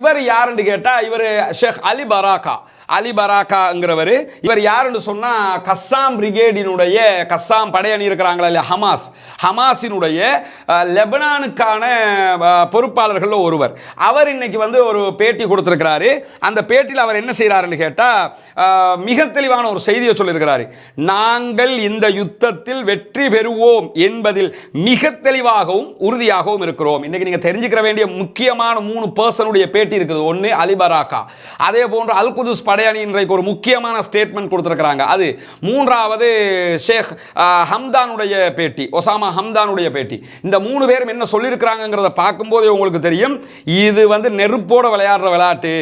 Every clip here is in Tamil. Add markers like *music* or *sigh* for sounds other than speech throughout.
இவர் யாருன்னு கேட்டா இவர் ஷேக் அலி பராக்கா. அலி பராக்காங்கிறவர் இவர் யாருன்னு சொன்னா கஸ்ஸாம் பிரிகேடினுடைய கஸ்ஸாம் படையணி இருக்கிறாங்களா இல்லையா? ஹமாஸ். ஹமாஸினுடைய லெபனானுக்கான பொறுப்பாளர்களில் ஒருவர். அவர் இன்னைக்கு வந்து ஒரு பேட்டி கொடுத்துருக்கிறாரு. அந்த பேட்டியில் அவர் என்ன செய்கிறாருன்னு கேட்டால் மிக தெளிவான ஒரு செய்தியை சொல்லியிருக்கிறாரு. நாங்கள் இந்த யுத்தத்தில் வெற்றி பெறுவோம் என்பதில் மிக தெளிவாகவும் உறுதியாகவும் இருக்கிறோம். இன்னைக்கு நீங்க தெரிஞ்சுக்கிற வேண்டிய முக்கியமான மூணு பர்சனுடைய பேட்டி இருக்குது. ஒன்று அலிபராக்கா அதே போன்று அல்குதுஸ் படையணி இன்றைக்கு ஒரு முக்கியமான ஸ்டேட்மெண்ட் கொடுத்துருக்குறாங்க. அது மூன்றாவது ஷேக் ஹம்தானுடைய பேட்டி ஒசாமா ஹம்தானுடைய பேட்டி. இந்த மூணு பேரும் என்ன சொல்லியிருக்கிறாங்கிறத பார்க்கும்போதே உங்களுக்கு தெரியும். இது வந்து நெருப்போடு விளையாடுற விளையாட்டு.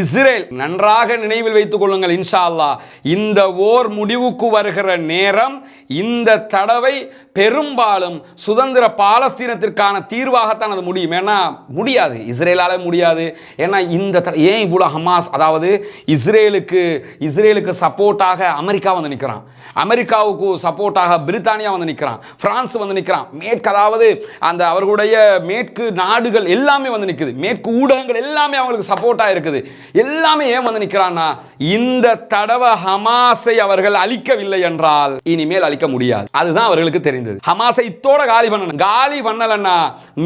இஸ்ரேல் நன்றாக நினைவில் வைத்துக் கொள்ளுங்கள் இன்ஷா அல்லாஹ். இந்த ஓர் முடிவுக்கு வருகிற நேரம் இந்த தடவை பெரும்பாலும் சுதந்திர பாலஸ்தீனத்திற்கான தீர்வாகத்தான் அது முடியும். ஏன்னா முடியாது. இஸ்ரேலால் முடியாது. ஏன்னா இந்த ஏன் இவ்வளோ ஹமாஸ் அதாவது இஸ்ரேலுக்கு இஸ்ரேலுக்கு சப்போர்ட்டாக அமெரிக்கா வந்து நிற்கிறான். அமெரிக்காவுக்கு சப்போர்ட்டாக பிரித்தானியா வந்து நிற்கிறான். பிரான்ஸ் வந்து நிற்கிறான். மேற்கு அதாவது அந்த அவர்களுடைய மேற்கு நாடுகள் எல்லாமே வந்து நிற்குது மேற்கு ஊடகங்கள் எல்லாமே அவங்களுக்கு சப்போர்ட்டாக இருக்குது. எல்லாமே ஏன் வந்து நிற்கிறான்னா இந்த தடவை ஹமாஸை அவர்கள் அழிக்கவில்லை என்றால் இனிமேல் அழிக்க முடியாது. அதுதான் அவர்களுக்கு தெரியும் தெரிந்தது. ஹமாஸை இத்தோட காலி பண்ணணும். காலி பண்ணலன்னா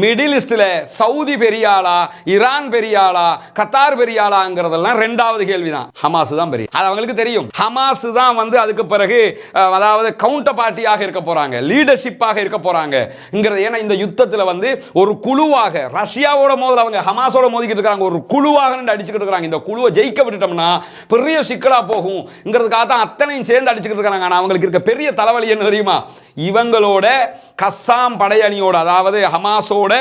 மிடில் ஈஸ்டில் சவுதி பெரியாளா ஈரான் பெரியாளா கத்தார் பெரியாளாங்கிறதெல்லாம் ரெண்டாவது கேள்விதான். ஹமாஸ் தான் பெரிய. அது அவங்களுக்கு தெரியும். ஹமாஸ் தான் வந்து அதுக்கு பிறகு அதாவது கவுண்டர் பார்ட்டியாக இருக்க போறாங்க லீடர்ஷிப்பாக இருக்க போறாங்கங்கிறது. ஏன்னா இந்த யுத்தத்தில் வந்து ஒரு குழுவாக ரஷ்யாவோட மோதல் அவங்க ஹமாஸோட மோதிக்கிட்டு இருக்காங்க. ஒரு குழுவாக நின்று அடிச்சுக்கிட்டு இருக்காங்க. இந்த குழுவை ஜெயிக்க விட்டுட்டோம்னா பெரிய சிக்கலாக போகும்ங்கிறதுக்காக தான் அத்தனையும் சேர்ந்து அடிச்சுக்கிட்டு இருக்காங்க. ஆனால் அவங்களுக்கு இருக்க பெரிய தலைவலி என்ன தெரியுமா? இவங்களோட கஸ்ஸாம் படையணியோட அதாவது ஹமாஸோட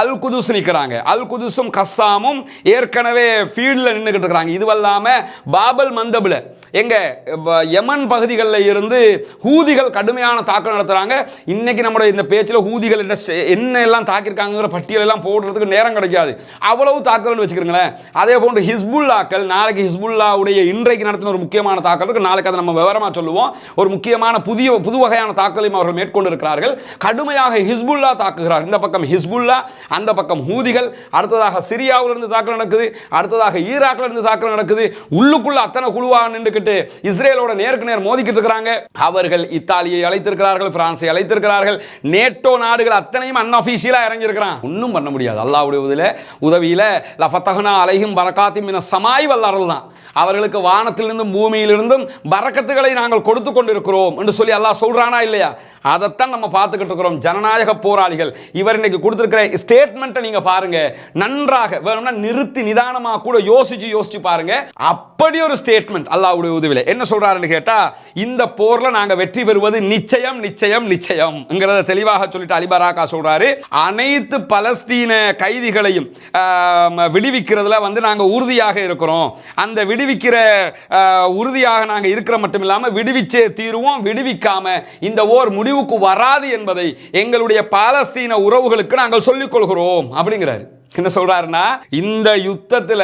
அல் குதுஸ் நிற்கிறாங்க அல் குதுஸும் கஸ்ஸாமும் ஏற்கனவே ஃபீல்டில் நின்றுக்கிட்டு இருக்கிறாங்க. இதுவல்லாமல் பாபல் மந்தபில் எங்க யமன் பகுதிகளில் இருந்து ஹூதிகள் கடுமையான தாக்கம் நடத்துகிறாங்க இன்னைக்கு நம்முடைய இந்த பேச்சில் ஹூதிகள் என்ன செ- என்ன எல்லாம் தாக்கியிருக்காங்கிற பட்டியலெல்லாம் போடுறதுக்கு நேரம் கிடைக்காது. அவ்வளவு தாக்குதல்னு வச்சுக்கிறீங்களேன் அதே போன்று ஹிஸ்புல்லாக்கள் நாளைக்கு ஹிஸ்புல்லாவுடைய இன்றைக்கு நடத்தின ஒரு முக்கியமான தாக்கல் இருக்குது நாளைக்கு அதை நம்ம விவரமாக சொல்லுவோம். ஒரு முக்கியமான புதிய புது வகையான தாக்குதலையும் அவர்கள் மேற்கொண்டு இருக்கிறார்கள் கடுமையாக ஹிஸ்புல்லா தாக்குகிறார். இந்த பக்கம் ஹிஸ்புல்லா அந்த பக்கம் ஹூதிகள். அடுத்ததாக சிரியாவிலிருந்து தாக்குதல் நடக்குது. அடுத்ததாக ஈராக்கிலிருந்து இருந்து தாக்குதல் நடக்குது. உள்ளுக்குள்ள அத்தனை குழுவாக நின்றுக்கிட்டு இஸ்ரேலோட நேருக்கு நேர் மோதிக்கிட்டு இருக்கிறாங்க. அவர்கள் இத்தாலியை அழைத்திருக்கிறார்கள் பிரான்ஸை அழைத்திருக்கிறார்கள். நேட்டோ நாடுகள் அத்தனையும் அன்அஃபீஷியலா இறங்கியிருக்கிறான். ஒன்றும் பண்ண முடியாது. அல்லாஹ்வுடைய உதவியில உதவியில லஃபத்தகனா அலையும் பரகாத்தி என சமாய் வல்லாரல் தான். அவர்களுக்கு வானத்திலிருந்தும் பூமியிலிருந்தும் பரக்கத்துகளை நாங்கள் கொடுத்து கொண்டிருக்கிறோம் என்று சொல்லி அல்லாஹ் சொல்றானா இல்லையா? அதைத்தான் நம்ம பார்த்துக்கிட்டு இருக்கிறோம். ஜனநாயக போராளிகள் இவர் இன்னைக்கு கொடுத்திருக்கிற ஸ்டேட்மெண்ட்டை நீங்க பாருங்க. நன்றாக வேணும்னா நிறுத்தி நிதானமாக கூட யோசிச்சு யோசிச்சு பாருங்க. அப்படி ஒரு ஸ்டேட்மெண்ட் அல்லாவுடைய உதவியில். என்ன சொல்றாருன்னு கேட்டா இந்த போர்ல நாங்க வெற்றி பெறுவது நிச்சயம் நிச்சயம் நிச்சயம்ங்கிறத தெளிவாக சொல்லிட்டு அலிபராக்கா சொல்றாரு. அனைத்து பலஸ்தீன கைதிகளையும் விடுவிக்கிறதுல வந்து நாங்க உறுதியாக இருக்கிறோம். அந்த விடுவிக்கிற உறுதியாக நாங்க இருக்கிற மட்டும் இல்லாம விடுவிச்சே தீருவோம். விடுவிக்காம இந்த ஓர் முடிவு முடிவுக்கு வராது என்பதை எங்களுடைய பாலஸ்தீன உறவுகளுக்கு நாங்கள் சொல்லிக் கொள்கிறோம் அப்படிங்கிறாரு. என்ன சொல்றாருன்னா இந்த யுத்தத்தில்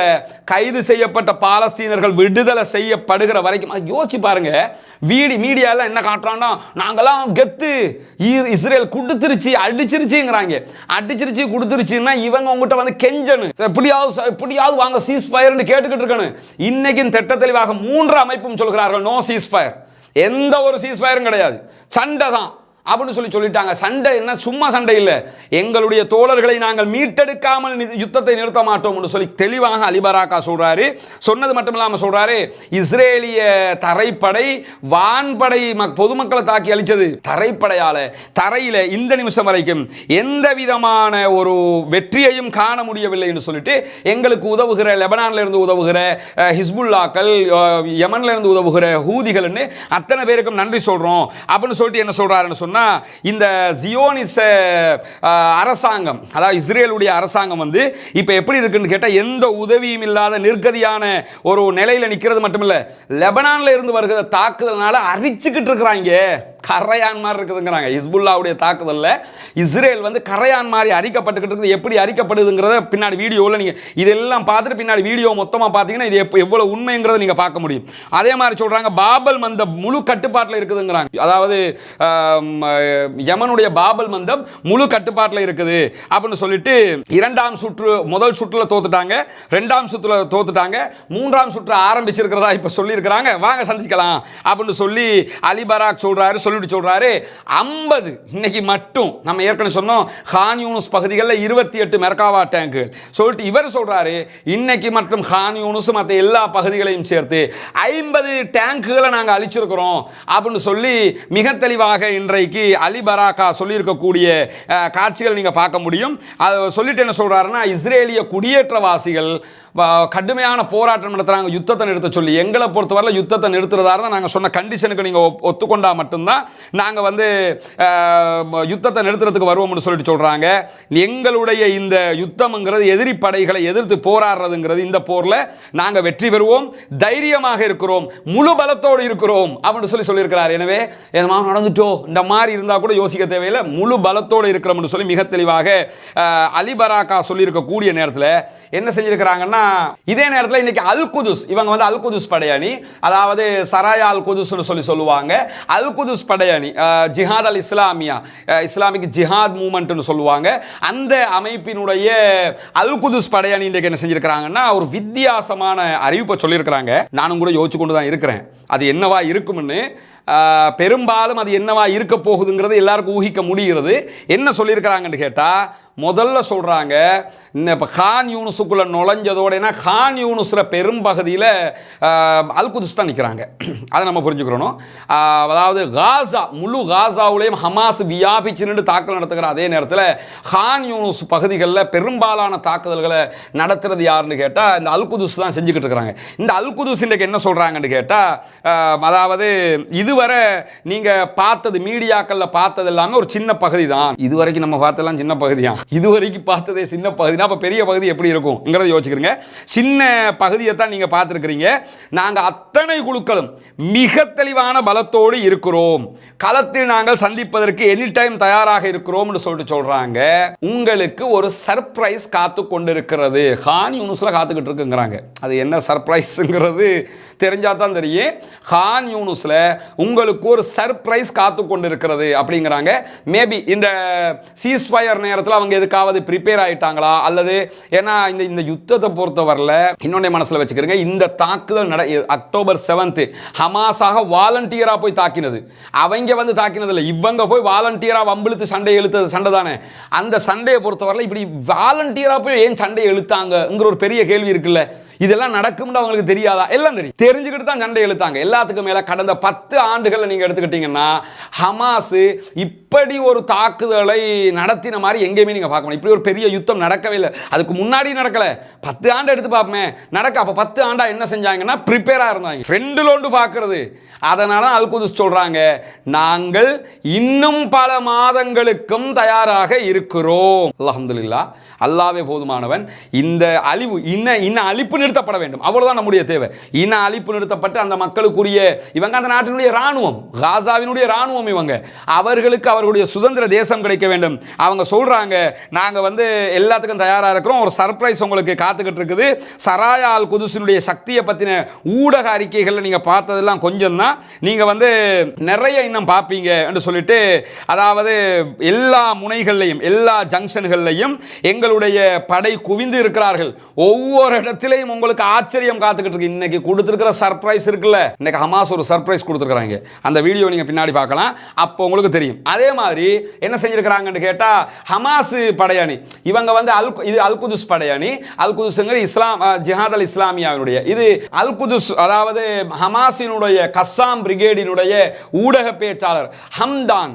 கைது செய்யப்பட்ட பாலஸ்தீனர்கள் விடுதலை செய்யப்படுகிற வரைக்கும் அது யோசிச்சு பாருங்க வீடி மீடியாவில் என்ன காட்டுறான்னா நாங்களாம் கெத்து இஸ்ரேல் கொடுத்துருச்சு அடிச்சிருச்சுங்கிறாங்க. அடிச்சிருச்சு கொடுத்துருச்சுன்னா இவங்க உங்ககிட்ட வந்து கெஞ்சனு. எப்படியாவது எப்படியாவது வாங்க சீஸ் ஃபயர்னு கேட்டுக்கிட்டு இருக்கணும் இன்னைக்கு திட்ட தெளிவாக மூன்று அமைப்பும் சொல்கிறார்கள் நோ சீஸ் ஃபயர் எந்த ஒரு சீஸ் ஃபயரும் கிடையாது. சண்டை தான். அப்படின்னு சொல்லி சொல்லிட்டாங்க. சண்டை என்ன? சும்மா சண்டை இல்லை. எங்களுடைய தோழர்களை நாங்கள் மீட்டெடுக்காமல் யுத்தத்தை நிறுத்த மாட்டோம்னு சொல்லி தெளிவாக அலிபராக்கா சொல்றாரு. சொன்னது மட்டும் இல்லாமல் சொல்றாரு இஸ்ரேலிய தரைப்படை வான்படை மக்- பொதுமக்களை தாக்கி அழிச்சது. தரைப்படையால தரையில இந்த நிமிஷம் வரைக்கும் எந்த விதமான ஒரு வெற்றியையும் காண முடியவில்லைன்னு சொல்லிட்டு எங்களுக்கு உதவுகிற லெபனான்ல இருந்து உதவுகிற ஹிஸ்புல்லாக்கள் யமன்ல இருந்து உதவுகிற ஹூதிகள்னு அத்தனை பேருக்கும் நன்றி சொல்றோம் அப்படின்னு சொல்லிட்டு என்ன சொல்றாருன்னு சொன்னா இந்த ஜியோனிச அரசாங்கம் அதாவது இஸ்ரேலுடைய அரசாங்கம் வந்து இப்போ எப்படி இருக்குன்னு கேட்டால் எந்த உதவியும் இல்லாத நிர்கதியான ஒரு நிலையில் நிற்கிறது மட்டும் இல்லை லெபனானில் இருந்து வருகிற தாக்குதல்னால அரிச்சுக்கிட்டு இருக்கிறாங்க. கரையான் மாதிரி இருக்குதுங்கிறாங்க. ஹிஸ்புல்லாவுடைய தாக்குதலில் இஸ்ரேல் வந்து கரையான் மாதிரி அரிக்கப்பட்டுக்கிட்டு இருக்குது. எப்படி அரிக்கப்படுதுங்கிறத பின்னாடி வீடியோவில் நீங்கள் இதெல்லாம் பார்த்துட்டு பின்னாடி வீடியோ மொத்தமாக பார்த்தீங்கன்னா இது எப்போ எவ்வளோ உண்மைங்கிறத நீங்கள் பார்க்க முடியும். அதே மாதிரி சொல்கிறாங்க பாபல் மந்த முழு கட்டுப்பாட்டில் இருக்குதுங்கிறாங்க. அதாவது யமனுடைய பாபல் மந்தம் முழு கட்டுப்பாட்டில் இருக்குது அப்படின்னு சொல்லிட்டு இரண்டாம் சுற்று முதல் சுற்றுல தோத்துட்டாங்க. ரெண்டாம் சுற்றுல தோத்துட்டாங்க. மூன்றாம் சுற்று ஆரம்பிச்சிருக்கிறதா இப்போ சொல்லியிருக்கிறாங்க. வாங்க சந்திக்கலாம் அப்படின்னு சொல்லி அலிபராக் சொல்கிறாரு சொல்லிட்டு சொல்கிறாரு ஐம்பது இன்னைக்கு மட்டும் நம்ம ஏற்கனவே சொன்னோம் ஹான் யூனுஸ் பகுதிகளில் இருபத்தி எட்டு மெர்காவா டேங்கு சொல்லிட்டு இவர் சொல்கிறாரு இன்னைக்கு மற்றும் ஹான் யூனுஸ் மற்ற எல்லா பகுதிகளையும் சேர்த்து ஐம்பது டேங்குகளை நாங்கள் அழிச்சிருக்கிறோம் அப்படின்னு சொல்லி மிக தெளிவாக இன்றைக்கு அலி பராக்கா சொல்லியிருக்கக்கூடிய காட்சிகள் நீங்கள் பார்க்க முடியும். அதை சொல்லிட்டு என்ன சொல்றாருன்னா இஸ்ரேலிய குடியேற்றவாசிகள் கடுமையான போராட்டம் நடத்துகிறாங்க யுத்தத்தை நிறுத்த சொல்லி. எங்களை பொறுத்தவரையில் யுத்தத்தை நிறுத்துறதா இருந்தால் நாங்கள் சொன்ன கண்டிஷனுக்கு நீங்கள் ஒத்துக்கொண்டா மட்டும்தான் நாங்கள் வந்து யுத்தத்தை நிறுத்துறதுக்கு வருவோம்னு சொல்லிட்டு சொல்கிறாங்க எங்களுடைய இந்த யுத்தம்ங்கிறது எதிரி படைகளை எதிர்த்து போராடுறதுங்கிறது இந்த போரில் நாங்கள் வெற்றி பெறுவோம் தைரியமாக இருக்கிறோம் முழு பலத்தோடு இருக்கிறோம் அப்படின்னு சொல்லி சொல்லியிருக்கிறார். எனவே என்னமா நடந்துட்டோ? இந்த மாதிரி இருந்தால் கூட யோசிக்க தேவையில்லை. முழு பலத்தோடு இருக்கிறோம்னு சொல்லி மிக தெளிவாக அலிபராக்கா சொல்லியிருக்கக்கூடிய நேரத்தில் என்ன செஞ்சிருக்கிறாங்கன்னா இதே நேரத்தில் இன்னைக்கு அல் குதுஸ் இவங்க வந்து அல் குதுஸ் படையணி. அதாவது சராயா அல் குதுஸ்னு சொல்லி சொல்லுவாங்க. Al Quds படையணி Jihad al Islamiya. Islamic Jihad மூமெண்ட்னு சொல்லுவாங்க. அந்த அமைப்பினுடைய அல் குதுஸ் படையணி இன்றைக்கு என்ன செஞ்சிருக்கிறாங்கன்னா ஒரு வித்தியாசமான அறிவிப்பை சொல்லியிருக்கிறாங்க. நானும் கூட யோசிச்சு கொண்டு தான் இருக்கிறேன். அது என்னவா இருக்கும்னு பெரும்பாலும் அது என்னவா இருக்க போகுதுங்கிறது எல்லாருக்கும் ஊகிக்க முடிகிறது. என்ன சொல்லியிருக்கிறாங்கன்னு கேட்டால் முதல்ல சொல்கிறாங்க இப்போ ஹான் யூனுஸுக்குள்ளே நுழைஞ்சதோட ஏன்னா ஹான் யூனுஸில் பெரும்பகுதியில் அல்குதுஸ் தான் நிற்கிறாங்க *clears throat* அதை நம்ம புரிஞ்சுக்கிறோம் அதாவது காசா முழு காசாவுலேயும் ஹமாஸ் வியாபிச்சு நின்று தாக்கல் நடத்துகிற அதே நேரத்தில் ஹான் யூனுஸ் பகுதிகளில் பெரும்பாலான தாக்குதல்களை நடத்துறது யாருன்னு கேட்டால் இந்த அல்குதுஸ் தான் செஞ்சுக்கிட்டு இருக்கிறாங்க. இந்த அல்குதுஸ் இன்றைக்கு என்ன சொல்கிறாங்கன்னு கேட்டால் அதாவது இதுவரை நீங்கள் பார்த்தது மீடியாக்களில் பார்த்தது எல்லாமே ஒரு சின்ன பகுதி தான் இதுவரைக்கும் நம்ம பார்த்ததெல்லாம் சின்ன பகுதியாக இதுவரைக்கும் பார்த்ததே சின்ன பகுதினா அப்போ பெரிய பகுதி எப்படி இருக்கும்ங்கிறத யோசிக்கிறீங்க சின்ன பகுதியை தான் நீங்கள் பார்த்துருக்குறீங்க. நாங்கள் அத்தனை குழுக்களும் மிக தெளிவான பலத்தோடு இருக்கிறோம். களத்தில் நாங்கள் சந்திப்பதற்கு எனி டைம் தயாராக இருக்கிறோம்னு சொல்லிட்டு சொல்றாங்க. உங்களுக்கு ஒரு சர்ப்ரைஸ் காத்து கொண்டிருக்கிறது. ஹான் யூனுஸ்ல காத்துக்கிட்டு இருக்குங்கிறாங்க. அது என்ன சர்ப்ரைஸ்ங்கிறது தெரிஞ்சால் தான் தெரியும். ஹான் யூனுஸ்ல உங்களுக்கு ஒரு சர்ப்ரைஸ் காத்து கொண்டிருக்கிறது அப்படிங்கிறாங்க. மேபி இந்த சீஸ்ஃபயர் நேரத்தில் அவங்க எதுக்காவது ப்ரிப்பேர் ஆயிட்டாங்களா? அல்லது ஏன்னா இந்த இந்த யுத்தத்தை பொறுத்தவரையில் இன்னொன்னே மனசில் வச்சுக்கிறேங்க. இந்த தாக்குதல் நட அக்டோபர் செவன்த்து ஹமாஸாக வாலண்டியராக போய் தாக்கினது. அவங்க வந்து தாக்கினது இல்லை இவங்க போய் வாலண்டியராக வம்பிழுத்து சண்டை இழுத்தது சண்டை தானே. அந்த சண்டையை பொறுத்தவரையில் இப்படி வாலண்டியராக போய் ஏன் சண்டையை இழுத்தாங்கங்கிற ஒரு பெரிய கேள்வி இருக்குல்ல. இதெல்லாம் நடக்கும்னு அவங்களுக்கு தெரியாதா? எல்லாம் தெரியும். தெரிஞ்சுக்கிட்டு தான் சண்டை எழுத்தாங்க. எல்லாத்துக்கும் மேலே கடந்த பத்து ஆண்டுகளில் நீங்கள் எடுத்துக்கிட்டீங்கன்னா ஹமாஸ் இப்படி ஒரு தாக்குதலை நடத்தின மாதிரி எங்கேயுமே நீங்கள் பார்க்கணும் இப்படி ஒரு பெரிய யுத்தம் நடக்கவே இல்லை. அதுக்கு முன்னாடி நடக்கல. பத்து ஆண்டு எடுத்து பார்ப்போமே. நடக்க? அப்போ பத்து ஆண்டா என்ன செஞ்சாங்கன்னா ப்ரிப்பேராக இருந்தாங்க. ரெண்டு லோண்டு பார்க்கறது. அதனால அல்குதுஸ் சொல்றாங்க நாங்கள் இன்னும் பல மாதங்களுக்கும் தயாராக இருக்கிறோம். அலமதுல்லா அல்லாவே போதுமானவன். இந்த அழிவு இன்ன இன்ன அழிப்பு நிறுத்தப்பட வேண்டும். அவ்வளோதான் நம்முடைய தேவை. இன அழிப்பு நிறுத்தப்பட்டு அந்த மக்களுக்குரிய இவங்க அந்த நாட்டினுடைய ராணுவம் காசாவினுடைய ராணுவம் இவங்க. அவர்களுக்கு அவர்களுடைய சுதந்திர தேசம் கிடைக்க வேண்டும். அவங்க சொல்கிறாங்க நாங்கள் வந்து எல்லாத்துக்கும் தயாராக இருக்கிறோம். ஒரு சர்ப்ரைஸ் உங்களுக்கு காத்துக்கிட்டு இருக்குது. சராயா அல் குதுசினுடைய சக்தியை பற்றின ஊடக அறிக்கைகளில் நீங்கள் பார்த்ததெல்லாம் கொஞ்சம் தான் நீங்கள் வந்து நிறைய இன்னும் பார்ப்பீங்க என்று சொல்லிட்டு அதாவது எல்லா முனைகள்லையும் எல்லா ஜங்ஷன்கள்லையும் உங்களுடைய படை குவிந்து இருக்கிறார்கள். ஒவ்வொரு இடத்திலையும் உங்களுக்கு ஆச்சரியம் காத்துக்கிட்டு இருக்கு. இன்னைக்கு கொடுத்துருக்கிற சர்ப்ரைஸ் இருக்குல்ல? இன்னைக்கு ஹமாஸ் ஒரு சர்ப்ரைஸ் கொடுத்துருக்காங்க அந்த வீடியோ நீங்க பின்னாடி பார்க்கலாம். அப்போ உங்களுக்கு தெரியும். அதே மாதிரி என்ன செஞ்சிருக்கிறாங்கன்னு கேட்டா ஹமாஸ் படையணி. இவங்க வந்து அல் இது அல்குதுஸ் படையணி. அல்குதுஸ்ங்கிற இஸ்லாம் ஜிஹாத் அல் இஸ்லாமியாவினுடைய இது அல்குதுஸ் அதாவது ஹமாஸினுடைய கஸ்ஸாம் பிரிகேடினுடைய ஊடக பேச்சாளர் ஹம்தான்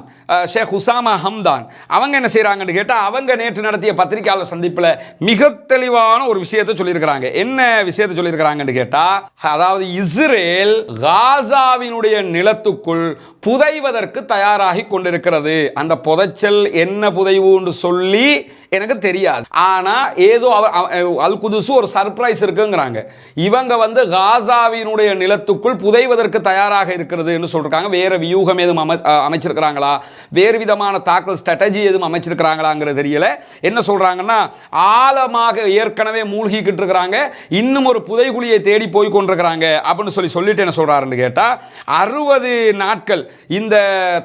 ஷேக் ஹுசாமா ஹம்தான் அவங்க என்ன செய்யறாங்கன்னு கேட்டா அவங்க நேற்று நடத்திய பத்திரிகையாளர் சந்திப்பில் மிக தெளிவான ஒரு விஷயத்தை சொல்லியிருக்கிறாங்க. என்ன விஷயத்தை சொல்லியிருக்கிறாங்கன்னு கேட்டால் அதாவது இஸ்ரேல் காசாவினுடைய நிலத்துக்குள் புதைவதற்கு தயாராகி கொண்டிருக்கிறது. அந்த புதைச்சல் என்ன புதைவுன்னு சொல்லி எனக்கு தெரியாது. ஆனால் ஏதோ அவர் அவ- அல் குதுசு ஒரு சர்ப்ரைஸ் இருக்குங்கிறாங்க. இவங்க வந்து காசாவினுடைய நிலத்துக்குள் புதைவதற்கு தயாராக இருக்கிறது என்று சொல்கிறாங்க வேறு வியூகம் எதுவும் அமை அமைச்சிருக்கிறாங்களா? வேறு விதமான தாக்கல் ஸ்ட்ராட்டஜி எதுவும் அமைச்சிருக்கிறாங்களாங்கிறது தெரியல. என்ன சொல்கிறாங்கன்னா ஆழமாக ஏற்கனவே மூழ்கிக்கிட்டு இருக்கிறாங்க. இன்னும் ஒரு புதைகுழியை தேடி போய் கொண்டிருக்கிறாங்க அப்படின்னு சொல்லி சொல்லிட்டு என்ன சொல்கிறாருன்னு கேட்டால் அறுபது நாட்கள் இந்த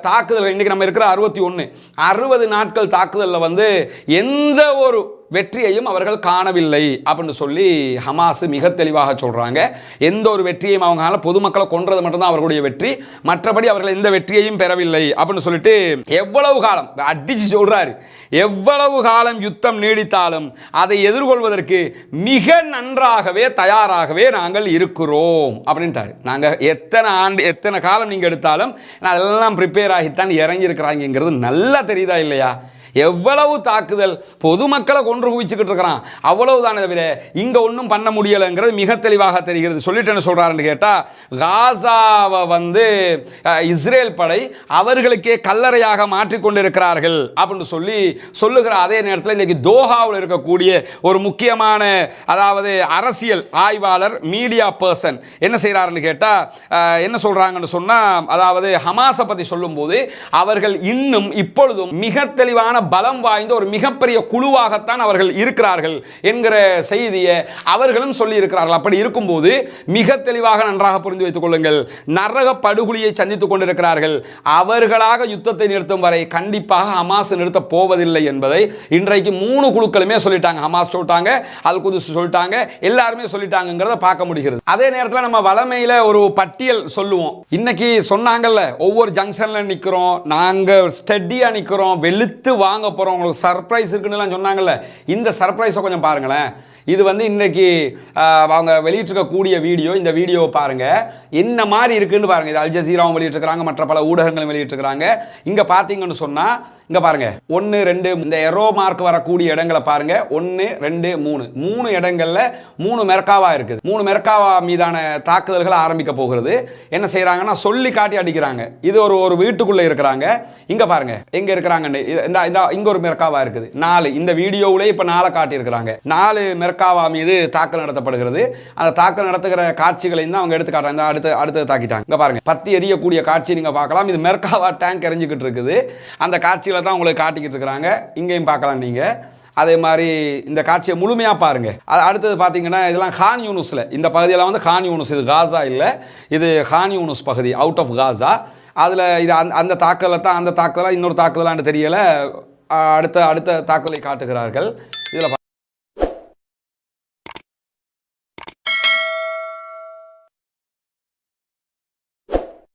தாக்குதல் இன்றைக்கி நம்ம இருக்கிற அறுபத்தி ஒன்று அறுபது நாட்கள் தாக்குதலில் வந்து எந்த எந்த ஒரு வெற்றியையும் அவர்கள் காணவில்லை அப்படின்னு சொல்லி ஹமாஸ் மிக தெளிவாக சொல்கிறாங்க எந்த ஒரு வெற்றியையும் அவங்களால பொதுமக்களை கொன்றது மட்டும்தான் அவர்களுடைய வெற்றி. மற்றபடி அவர்கள் எந்த வெற்றியையும் பெறவில்லை அப்படின்னு சொல்லிட்டு எவ்வளவு காலம் அடிச்சு சொல்கிறாரு எவ்வளவு காலம் யுத்தம் நீடித்தாலும் அதை எதிர்கொள்வதற்கு மிக நன்றாகவே தயாராகவே நாங்கள் இருக்கிறோம் அப்படின்ட்டாரு. நாங்கள் எத்தனை ஆண்டு எத்தனை காலம் நீங்கள் எடுத்தாலும் நான் அதெல்லாம் ப்ரிப்பேர் ஆகித்தான் இறங்கியிருக்கிறாங்கிறது நல்லா தெரியுதா இல்லையா? எவ்வளவு தாக்குதல் பொதுமக்களை கொன்று குவிச்சுக்கிட்டு இருக்கிறான். அவ்வளவுதானே தவிர இங்கே ஒன்றும் பண்ண முடியலைங்கிறது மிக தெளிவாக தெரிகிறது. சொல்லிட்டு என்ன சொல்றாருன்னு கேட்டால் காசாவை வந்து இஸ்ரேல் படை அவர்களுக்கே கல்லறையாக மாற்றிக்கொண்டிருக்கிறார்கள் அப்படின்னு சொல்லி சொல்லுகிற அதே நேரத்தில் இன்னைக்கு தோஹாவில் இருக்கக்கூடிய ஒரு முக்கியமான அதாவது அரசியல் ஆய்வாளர் மீடியா பர்சன் என்ன செய்கிறாருன்னு கேட்டால் என்ன சொல்கிறாங்கன்னு சொன்னால் அதாவது ஹமாஸை பற்றி சொல்லும்போது அவர்கள் இன்னும் இப்பொழுதும் மிக தெளிவான பலம் வாய்ந்த ஒரு மிகப்பெரிய குழுவாகத்தான் அவர்கள் இருக்கிறார்கள் என்கிற செய்தியை அவர்களும் சொல்லி இருக்கிறார்கள் அப்படி இருக்கும்போது மிக தெளிவாக நன்றாக புரிந்து வைத்துக் கொள்ளுங்கள். நரக படுகொலியை சந்தித்துக் கொண்டிருக்கிறார்கள். அவர்களாக யுத்தத்தை நிறுத்தும் வரை கண்டிப்பாக ஹமாஸ் நிறுத்த போவதில்லை என்பதை இன்றைக்கு மூணு குழுக்களுமே சொல்லிட்டாங்க. ஹமாஸ் சொல்லிட்டாங்க அல் குதுஸ் சொல்லிட்டாங்க எல்லாருமே சொல்லிட்டாங்கிறத பார்க்க முடிகிறது. அதே நேரத்தில் நம்ம வளமையில் ஒரு பட்டியல் சொல்லுவோம். இன்னைக்கு சொன்னாங்கல்ல ஒவ்வொரு ஜங்ஷன்ல நிற்கிறோம் நாங்க ஸ்டெடியா நிற்கிறோம் வெளுத்து வாங்க போகிறோம் உங்களுக்கு சர்ப்ரைஸ் இருக்குன்னுலாம் சொன்னாங்கல்ல. இந்த சர்ப்ரைஸை கொஞ்சம் பாருங்களேன். இது வந்து இன்னைக்கு அவங்க வெளியிட்டிருக்கக்கூடிய வீடியோ இந்த வீடியோவை பாருங்க. என்ன மாதிரி இருக்குன்னு பாருங்க. இது அல்ஜசீராவும் வெளியிட்டிருக்கிறாங்க மற்ற பல ஊடகங்களும் வெளியிட்டிருக்கிறாங்க. இங்க பார்த்தீங்கன்னு சொன்னா இங்க பாருங்க. ஒன்று ரெண்டு இந்த எரோ மார்க் வரக்கூடிய இடங்களை பாருங்க. ஒன்று ரெண்டு மூணு. மூணு இடங்கள்ல மூணு மெர்காவா இருக்குது. மூணு மெர்காவா மீதான தாக்குதல்கள் ஆரம்பிக்க போகிறது. என்ன செய்கிறாங்கன்னா சொல்லி காட்டி அடிக்கிறாங்க. இது ஒரு ஒரு வீட்டுக்குள்ள இருக்கிறாங்க. இங்க பாருங்க. எங்க இருக்கிறாங்கன்னு. இந்த இந்த இங்க ஒரு மெர்காவா இருக்குது. நாலு. இந்த வீடியோவிலே இப்ப நாளை காட்டியிருக்கிறாங்க. நாலு மெர்காவா மீது தாக்கல் நடத்தப்படுகிறது. அந்த தாக்கல் நடத்துகிற காட்சிகளையும் தான் அவங்க எடுத்து காட்டுறாங்க. இந்த அடுத்து அடுத்தது தாக்கிட்டாங்க. இங்கே பாருங்கள் பத்தி எரியக்கூடிய காட்சி நீங்கள் பார்க்கலாம். இது மெர்காவா டேங்க் எரிஞ்சிக்கிட்டு இருக்குது. அந்த காட்சிகளை தான் உங்களுக்கு காட்டிக்கிட்டு இருக்கிறாங்க. இங்கேயும் பார்க்கலாம் நீங்கள் அதே மாதிரி இந்த காட்சியை முழுமையாக பாருங்கள் அது அடுத்தது பார்த்தீங்கன்னா இதெல்லாம் ஹான் யூனுஸில். இந்த பகுதியெல்லாம் வந்து ஹான் யூனுஸ். இது காசா இல்லை. இது ஹான் யூனுஸ் பகுதி. Out of Gaza. அதில் இது அந்த அந்த தாக்கலை தான் அந்த தாக்குதலாக இன்னொரு தாக்குதலான்னு தெரியலை. அடுத்த அடுத்த தாக்குதலை காட்டுகிறார்கள். இதில்